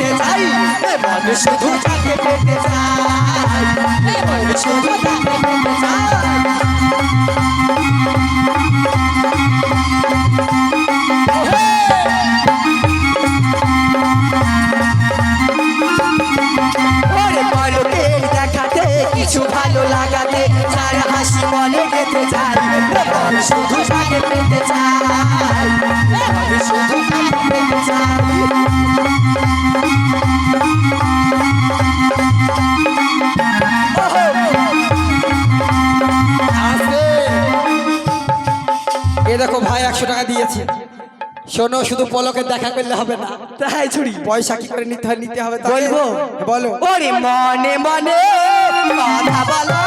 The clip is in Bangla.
পেতে চাই মন শুধু তাকে পেতে চাই মন শুধু তাকে পেতে কিছু ভালো লাগাতে, যার হাসি মনে গেতে চাই শুধু তাকে পেতে চাই। দেখো ভাই একশো টাকা দিয়েছে। শোনো শুধু পলকে দেখা করলে হবে না। তাই ছুরি পয়সা কি করে নিতে হয় নিতে হবে। বলব? বলো। ওরে মনে মনে বলা